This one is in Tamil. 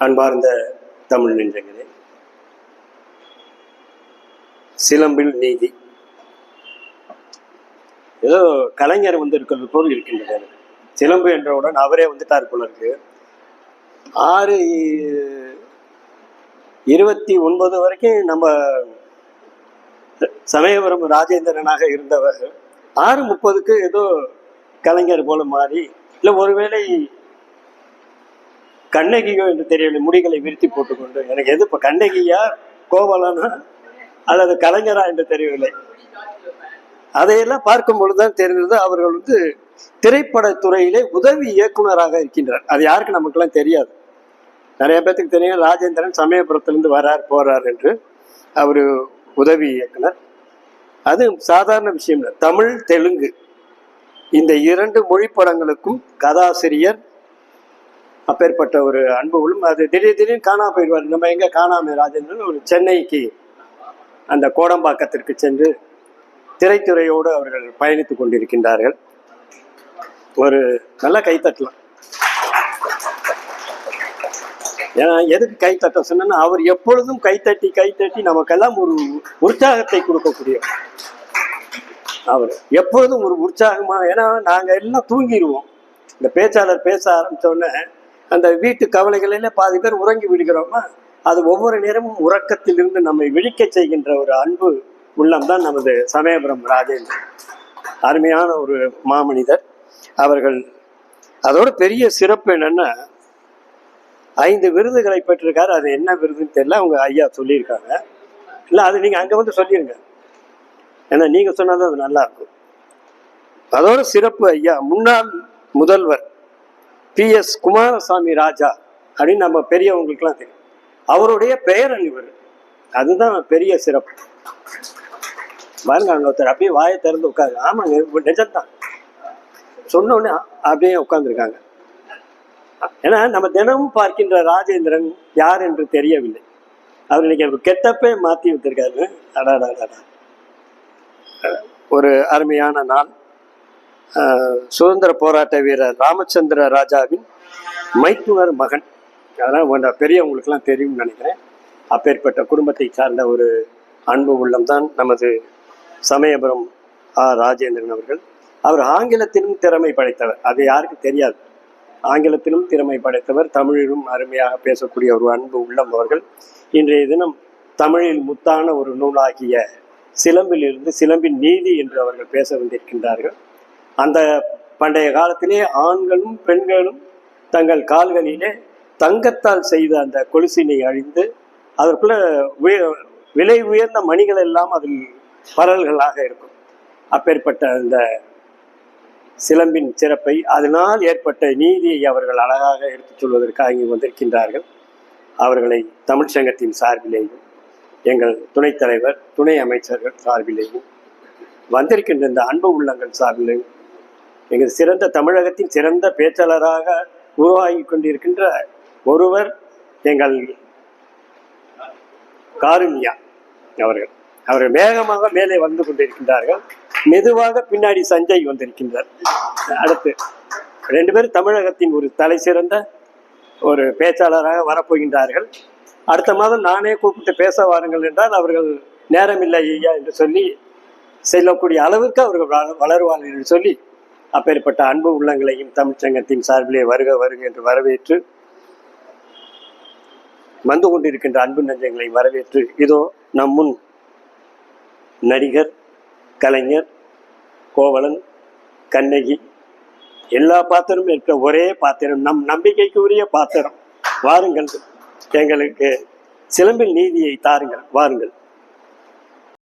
அன்பார்ந்த தமிழ் நெஞ்சங்களே சிலம்பில் நீதி. ஏதோ கலைஞர் வந்து இருக்கிறது போல் இருக்கின்றனர் சிலம்பு என்றவுடன் அவரே வந்துட்டார் போல இருக்கு. ஆறு இருபத்தி ஒன்பது வரைக்கும் நம்ம சமயபுரம் ராஜேந்திரனாக இருந்தவர் ஆறு முப்பதுக்கு ஏதோ கலைஞர் போல மாறி இல்லை ஒருவேளை கண்ணகியோ என்று தெரியவில்லை. முடிகளை விரித்தி போட்டுக்கொண்டு எனக்கு எது இப்போ கண்ணகியா கோவலனா அல்லது கலைஞரா என்று தெரியவில்லை. அதையெல்லாம் பார்க்கும் பொழுதுதான் தெரிந்தது அவர்கள் வந்து திரைப்படத்துறையிலே உதவி இயக்குனராக இருக்கின்றார். அது யாருக்கு நமக்கெல்லாம் தெரியாது. நிறைய பேர்த்துக்கு தெரியும் ராஜேந்திரன் சமயபுரத்திலிருந்து வரார் போறார் என்று. அவர் உதவி இயக்குனர். அது சாதாரண விஷயம் இல்லை. தமிழ் தெலுங்கு. இந்த இரண்டு மொழி படங்களுக்கும் கதாசிரியர் அப்பேற்பட்ட ஒரு அன்புகளும் அது திடீர் திடீர்னு காணாம போயிடுவார். நம்ம எங்க காணாம ராஜேந்திரன் ஒரு சென்னைக்கு அந்த கோடம்பாக்கத்திற்கு சென்று திரைத்துறையோடு அவர்கள் பயணித்துக் கொண்டிருக்கின்றார்கள். ஒரு நல்ல கைத்தட்டலாம். ஏன்னா எதுக்கு கைத்தட்ட சொன்னா அவர் எப்பொழுதும் கைத்தட்டி கைத்தட்டி நமக்கெல்லாம் ஒரு உற்சாகத்தை கொடுக்கக்கூடியவர். அவர் எப்பொழுதும் ஒரு உற்சாகமா ஏன்னா நாங்க எல்லாம் தூங்கிடுவோம். இந்த பேச்சாளர் பேச ஆரம்பிச்ச உடனே அந்த வீட்டு கவலைகளில் பாதி பேர் உறங்கி விடுகிறோமா? அது ஒவ்வொரு நேரமும் உறக்கத்திலிருந்து நம்மை விழிக்க செய்கின்ற ஒரு அன்பு உள்ளம் தான் நமது சமயபுரம் ராஜேந்திரன். அருமையான ஒரு மாமனிதர். அவர்கள் அதோட பெரிய சிறப்பு என்னன்னா ஐந்து விருதுகளை பெற்றிருக்காரு. அது என்ன விருதுன்னு தெரியல. அவங்க ஐயா சொல்லியிருக்காங்க. இல்லை அது நீங்கள் அங்கே வந்து சொல்லிடுங்க ஏன்னா நீங்கள் சொன்னாதான் அது நல்லா இருக்கும். அதோட சிறப்பு ஐயா முன்னாள் முதல்வர் பி எஸ் குமாரசாமி ராஜா அப்படின்னு நம்ம பெரியவங்களுக்குலாம் தெரியும். அவருடைய பெயரன் இவர். அதுதான் பெரிய சிறப்பு. பாருங்க அங்க ஒருத்தர் அப்படியே வாயை திறந்து உட்காரு. ஆமாங்க நிஜம்தான். சொன்னோடனே அப்படியே உட்காந்துருக்காங்க ஏன்னா நம்ம தினமும் பார்க்கின்ற ராஜேந்திரன் யார் என்று தெரியவில்லை. அவர் இன்னைக்கு கெட்டப்பே மாத்தி விட்டிருக்காரு. அடாடா ஒரு அருமையான நாள் சுதந்திர போராட்ட வீரர் ராமச்சந்திர ராஜாவின் மைத்துனர் மகன். அதெல்லாம் பெரியவங்களுக்கெல்லாம் தெரியும்னு நினைக்கிறேன். அப்பேற்பட்ட குடும்பத்தை சார்ந்த ஒரு அன்பு உள்ளம்தான் நமது சமயபுரம் ஆ ராஜேந்திரன் அவர்கள். அவர் ஆங்கிலத்திலும் திறமை படைத்தவர். அது யாருக்கு தெரியாது. ஆங்கிலத்திலும் திறமை படைத்தவர் தமிழிலும் அருமையாக பேசக்கூடிய ஒரு அன்பு உள்ளம் அவர்கள். இன்றைய தினம் தமிழில் முத்தான ஒரு நூலாகிய சிலம்பிலிருந்து சிலம்பின் நீதி என்று அவர்கள் பேச வந்திருக்கின்றார்கள். அந்த பண்டைய காலத்திலே ஆண்களும் பெண்களும் தங்கள் கால்களிலே தங்கத்தால் செய்த அந்த கொலுசினை அழிந்து அதற்குள்ள உய- விலை உயர்ந்த மணிகள் எல்லாம் அதில் பரல்களாக இருக்கும். அப்பேற்பட்ட அந்த சிலம்பின் சிறப்பை அதனால் ஏற்பட்ட நீதியை அவர்கள் அழகாக எடுத்துச் சொல்வதற்காக இங்கு வந்திருக்கின்றார்கள். அவர்களை தமிழ்ச்சங்கத்தின் சார்பிலேயும் எங்கள் துணைத் தலைவர் துணை அமைச்சர்கள் சார்பிலேயும் வந்திருக்கின்ற இந்த அன்பு உள்ளங்கள் சார்பிலேயும் எங்கள் சிறந்த தமிழகத்தின் சிறந்த பேச்சாளராக உருவாகி கொண்டிருக்கின்ற ஒருவர் எங்கள் காருண்யா அவர்கள். அவர்கள் வேகமாக மேலே வந்து கொண்டிருக்கின்றார்கள். மெதுவாக பின்னாடி சஞ்சய் வந்திருக்கின்றார். அடுத்து ரெண்டு பேரும் தமிழகத்தின் ஒரு தலை சிறந்த ஒரு பேச்சாளராக வரப்போகின்றார்கள். அடுத்த மாதம் நானே கூப்பிட்டு பேச வாருங்கள் என்றால் அவர்கள் நேரமில்லை ஐயா என்று சொல்லி செல்லக்கூடிய அளவிற்கு அவர்கள் வளருவார்கள் என்று சொல்லி அப்பேற்பட்ட அன்பு உள்ளங்களையும் தமிழ்ச்சங்கத்தின் சார்பிலே வருக வருக என்று வரவேற்று வந்து கொண்டிருக்கின்ற அன்பு நெஞ்சங்களை வரவேற்று இதோ நம் முன் நடிகர் கலைஞர் கோவலன் கண்ணகி எல்லா பாத்திரமும் இருக்க ஒரே பாத்திரம் நம் நம்பிக்கைக்கு உரிய பாத்திரம். வாருங்கள் எங்களுக்கு சிலம்பில் நீதியை தாருங்கள். வாருங்கள்.